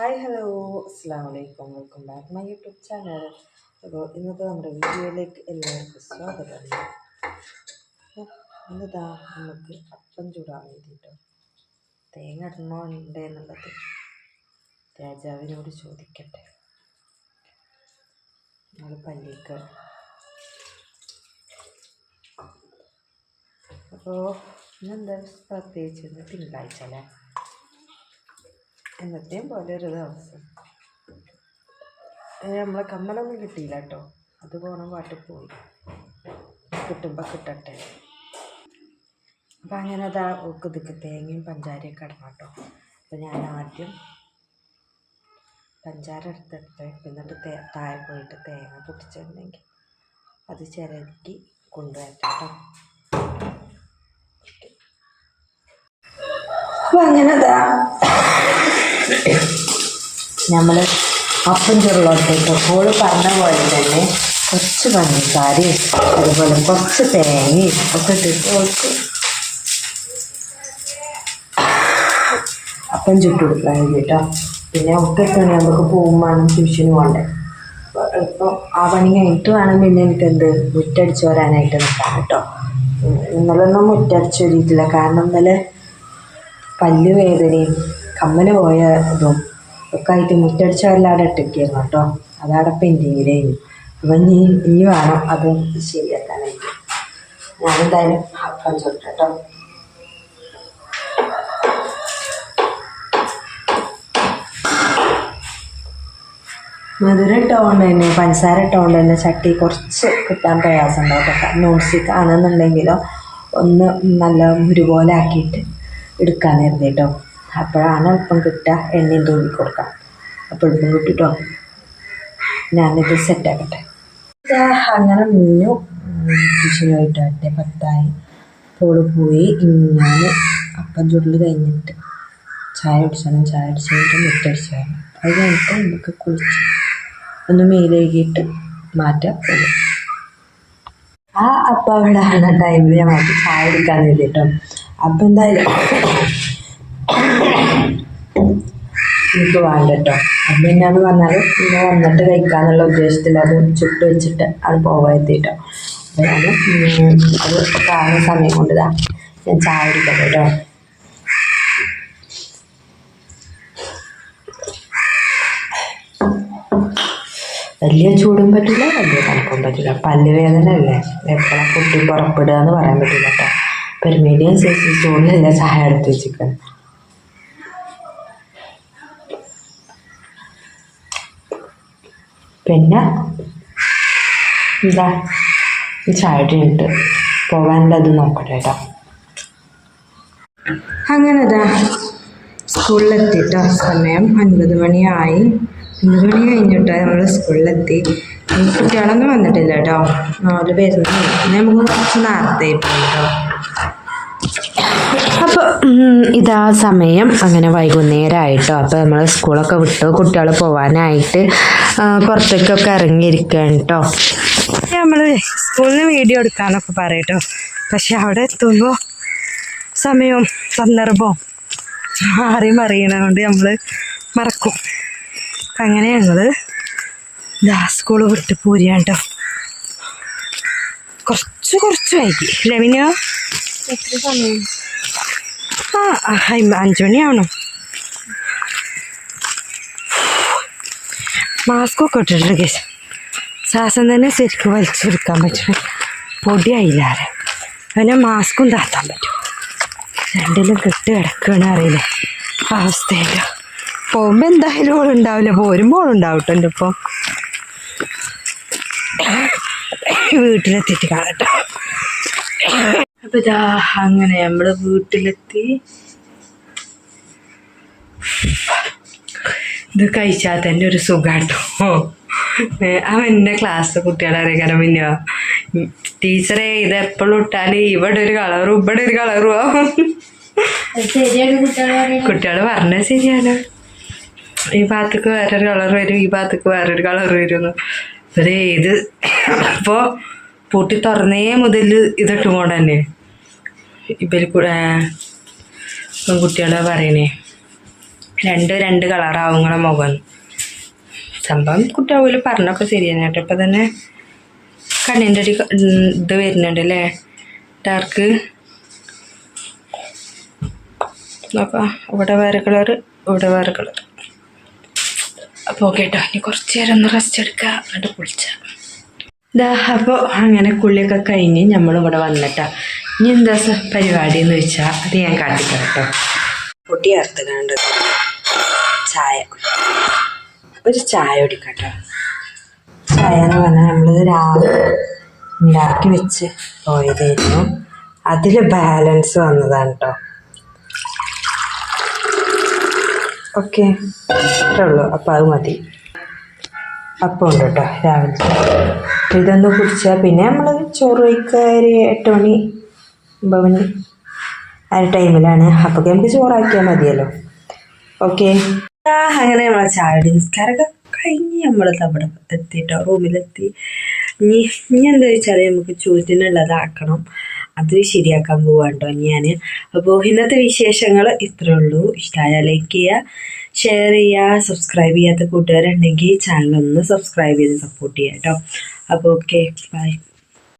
Hi hello അസ്സാം വലൈക്കും welcome back my YouTube channel അപ്പോൾ ഇന്നത്തെ നമ്മുടെ വീഡിയോയിലേക്ക് എല്ലാവർക്കും സ്വാഗതം. ഇന്നതാ നമുക്ക് അപ്പം ചൂടാൻ വേണ്ടിയിട്ടോ തേങ്ങ ഇടണോ ഉണ്ട് എന്നുള്ളത് രാജാവിനോട് ചോദിക്കട്ടെ. നമ്മൾ പള്ളിക്ക് അപ്പോൾ ഇന്നെന്താ പ്രത്യേകിച്ച് തിങ്കളാഴ്ച അല്ലേ? എന്നത്തെയും പോലെ ഒരു ദിവസം നമ്മളെ കമ്മലൊന്നും കിട്ടിയില്ല കേട്ടോ അത് പോകണം പാട്ട് പോയി. കിട്ടുമ്പോൾ കിട്ടട്ടെ. അപ്പം അങ്ങനെ അതാ ഒക്കെ തേങ്ങയും പഞ്ചാരയൊക്കെ ഇടണം കേട്ടോ അപ്പം ഞാൻ ആദ്യം പഞ്ചാര എടുത്തിട്ട് എന്നിട്ട് തേ താഴെ പോയിട്ട് തേങ്ങ പൊട്ടിച്ചിട്ടുണ്ടെങ്കിൽ അത് ചിരക്കി കൊണ്ടുവരട്ടെ കേട്ടോ അപ്പം അങ്ങനെ അതാ നമ്മൾ അപ്പം ചുരുളോട്ടേക്ക് ഓൾ പറഞ്ഞ പോലെ തന്നെ കുറച്ച് പഞ്ചസാരയും അതുപോലെ കുറച്ച് തേങ്ങയും ഒക്കെ ഇട്ടിട്ട് കുറച്ച് അപ്പം ചുട്ട് കൊടുക്കാൻ കേട്ടോ പിന്നെ ഒക്കെ തന്നെ നമുക്ക് പോകുമ്പോൾ ട്യൂഷന് പോകണ്ടേ അപ്പോൾ ആ പണി കഴിഞ്ഞിട്ട് വേണം പിന്നെ എനിക്ക് എന്ത് മുറ്റടിച്ച് വരാനായിട്ട് നിൽക്കാം കേട്ടോ. ഇന്നലെ ഒന്നും മുറ്റടിച്ച് വരിയിട്ടില്ല. കാരണം ഇന്നലെ പല്ല് വേദനയും കമ്മൽ പോയ ഇതും ഒക്കെ ആയിട്ട് മുറ്റടിച്ച വല്ലാതെ കേട്ടോ. കേട്ടോ എന്റെ ഇരയും അപ്പം നീ ഇനി വേണം അത് ശരിയാക്കാനായിട്ട്. ഞാനെന്തായാലും അപ്പം ചുട്ടു കേട്ടോ. മധുരം ഇട്ടുകൊണ്ട് തന്നെ പഞ്ചസാര ഇട്ടുകൊണ്ട് തന്നെ ചട്ടി കുറച്ച് കിട്ടാൻ പ്രയാസം ഉണ്ടാവും നോൺ സ്റ്റിക്ക് ആണെന്നുണ്ടെങ്കിലോ ഒന്ന് നല്ല മുരുപോലെ ആക്കിയിട്ട് എടുക്കാൻ കരുതി കേട്ടോ. അപ്പോഴാണ് അല്പം കിട്ടുക എണ്ണയും തൂങ്ങി കൊടുക്കാം. അപ്പോൾ എളുപ്പം കിട്ടിട്ടോ. കേട്ടോ ഞാനിത് സെറ്റാക്കട്ടെ അങ്ങനെ ട്യൂഷനായിട്ട് എന്റെ പത്തായി. പോൾ പോയി ഞാൻ അപ്പം ചുരുൾ കഴിഞ്ഞിട്ട് ചായ അടിച്ചാലും ചായ അടിച്ച് കഴിഞ്ഞിട്ട് മുട്ടടിച്ചാലും അത് കഴിഞ്ഞിട്ട് നമുക്ക് കുളിച്ച് ഒന്ന് മേലേകിയിട്ട് മാറ്റാം. പോകും ആ അപ്പം അവിടെ ആണ് ടൈമിൽ ഞാൻ മാറ്റി ചായ എടുക്കാൻ വേണ്ടിട്ടോ അപ്പം എന്തായാലും എനിക്ക് വേണ്ട കേട്ടോ അപ്പം എന്നാന്ന് പറഞ്ഞാൽ പിന്നെ വന്നിട്ട് കഴിക്കാന്നുള്ള ഉദ്ദേശത്തിൽ അത് ചുട്ട് വെച്ചിട്ട് അത് പോവാത്തിട്ടോ അപ്പൊ ഞാൻ അത് കാണുന്ന സമയം കൊണ്ടുതാ ഞാൻ ചായ എടുക്കാം കേട്ടോ വലിയ ചൂടും പറ്റില്ല വലിയ തണുപ്പും പറ്റില്ല. പല്ല് വേദന അല്ലേ എപ്പോഴാണ് പൊട്ടി പുറപ്പെടുക എന്ന് പറയാൻ പറ്റില്ല കേട്ടോ ഒരു മീഡിയം സൈസ് ചൂടിലല്ല ചായ എടുത്ത് വെച്ചിരിക്കുന്നത് പിന്നെ? എന്താ? ചായ ഇട്ട് പോകാനുള്ളത് നോക്കട്ടെ കേട്ടോ അങ്ങനെ ഇതാ സ്കൂളിലെത്തിട്ടോ സമയം അൻപത് മണിയായി. ഒൻപത് മണി കഴിഞ്ഞിട്ടോ നമ്മൾ സ്കൂളിലെത്തി. കുട്ടികളൊന്നും വന്നിട്ടില്ല കേട്ടോ. നാല് പേരുന്നു പിന്നെ നമുക്ക് കുറച്ച് നേരത്തെ പോയി കേട്ടോ. അപ്പോൾ ഇതാ സമയം. അങ്ങനെ വൈകുന്നേരമായിട്ടോ അപ്പോൾ നമ്മൾ സ്കൂളൊക്കെ വിട്ടു. കുട്ടികൾ പോവാനായിട്ട് പുറത്തേക്കൊക്കെ ഇറങ്ങിയിരിക്കുകയാണ് കേട്ടോ. നമ്മൾ സ്കൂളിന് നിന്ന് വീഡിയോ എടുക്കാനൊക്കെ പറയട്ടോ. പക്ഷെ അവിടെ എത്തുമ്പോൾ സമയവും സന്ദർഭവും മാറി മറിയണതുകൊണ്ട് നമ്മൾ മറക്കും. അപ്പം അങ്ങനെ ഞങ്ങൾ ഇതാ സ്കൂൾ വിട്ട് പോരുകയാണ് കേട്ടോ കുറച്ച് കുറച്ച് വൈകി. മിനോ എത്ര സമയം? ആ അഞ്ച് മണിയാവണം മാസ്ക് ഒക്കെ ഇട്ടിട്ടുണ്ട് കേസ് ശ്വാസം തന്നെ ശരിക്കും വലിച്ചെടുക്കാൻ പറ്റും. പൊടിയായില്ലാരെ അവനെ മാസ്കും താത്താൻ പറ്റും. രണ്ടിലും കെട്ട് കിടക്കുകയാണ് അറിയില്ല? അവസ്ഥയില്ല. പോകുമ്പോൾ എന്തായാലും ഓളുണ്ടാവില്ല പോരുമ്പോൾ ഓളുണ്ടാവും കേട്ടോ എന്റെ ഒപ്പം വീട്ടിലെത്തിയിട്ട് കാണട്ടോ. അപ്പൊ ഇതാ അങ്ങനെ നമ്മൾ വീട്ടിലെത്തി. ഇത് കഴിച്ചാൽ തന്നെ ഒരു സുഖാട്ടോ. അവൻ എന്റെ ക്ലാസ് കുട്ടികളെ അറിയിക്കാൻ പിന്നെ ടീച്ചറെ ഇത് എപ്പോഴും ഇട്ടാൽ ഇവിടെ ഒരു കളറും ഇവിടെ ഒരു കളറും ആവും. കുട്ടികൾ പറഞ്ഞ ശരിയാണ്. ഈ ഭാഗത്തേക്ക് വേറൊരു കളർ വരും ഈ ഭാഗത്തേക്ക് വേറൊരു കളർ വരും ഒരു ഇത് അപ്പോൾ പൂട്ടി തുറന്നേ മുതൽ ഇതിട്ടുകൊണ്ട് തന്നെ. ഇവർ പെൺകുട്ടികളെ പറയണേ. രണ്ട് രണ്ട് കളറാവും നിങ്ങളെ മുഖം. സംഭവം കുട്ടിയാവൂൽ പറഞ്ഞപ്പോൾ ശരിയാണ് കേട്ടോ. ഇപ്പം തന്നെ കണ്ണിന്റെ ഒരു ഇത് വരുന്നുണ്ട് അല്ലേ? ഡാർക്ക് നോക്കാം ഇവിടെ വേറെ കളർ ഇവിടെ വേറെ കളർ കേട്ടോ ഇനി കുറച്ച് നേരം ഒന്ന് റെസ്റ്റ് എടുക്കുക എന്നിട്ട് കുളിച്ച. ഇതാ അപ്പോൾ അങ്ങനെ കുളിയൊക്കെ കഴിഞ്ഞ് നമ്മളിവിടെ വന്നിട്ടാ. ഇനി എന്താ പരിപാടി എന്ന് വെച്ചാൽ അത് ഞാൻ കാട്ടിത്തരാം കേട്ടോ പൊടി ചായ. ഒരു ചായ കുടിക്കട്ടോ. ചായ എന്ന് പറഞ്ഞാൽ നമ്മളിത് രാവിലെ ഉണ്ടാക്കി വെച്ച് പോയതായിരുന്നു. അതിൽ ബാലൻസ് വന്നതാണ് കേട്ടോ ഓക്കെ. അത്രേ ഉള്ളൂ അപ്പോൾ അത് മതി. അപ്പം ഉണ്ട് കേട്ടോ രാവിലെ. ഇതൊന്ന് കുടിച്ചാൽ പിന്നെ നമ്മൾ ചോറ് കഴിക്കുക ഒരു എട്ട് മണി ഒമ്പത് മണി ആ ഒരു ടൈമിലാണ്. അപ്പോൾ നമുക്ക് ചോറാക്കിയാൽ മതിയല്ലോ. ഓക്കെ. അങ്ങനെ നമ്മളെ ചായയുടെ നിസ്കാരമൊക്കെ കഴിഞ്ഞ് നമ്മൾ അവിടെ എത്തിയിട്ടോ റൂമിലെത്തി. ഇനി ഇനി എന്താ വെച്ചാൽ നമുക്ക് ചൂറ്റിനുള്ളതാക്കണം. അത് ശരിയാക്കാൻ പോവാണ്ടോ ഞാൻ അപ്പോൾ ഇന്നത്തെ വിശേഷങ്ങൾ ഇത്രേ ഉള്ളൂ. ഇഷ്ടമായ ലൈക്ക് ചെയ്യുക ഷെയർ ചെയ്യുക സബ്സ്ക്രൈബ് ചെയ്യാത്ത കൂട്ടുകാരുണ്ടെങ്കിൽ ചാനൽ ഒന്ന് സബ്സ്ക്രൈബ് ചെയ്ത് സപ്പോർട്ട് ചെയ്യാം കേട്ടോ അപ്പോൾ ഓക്കെ ബൈ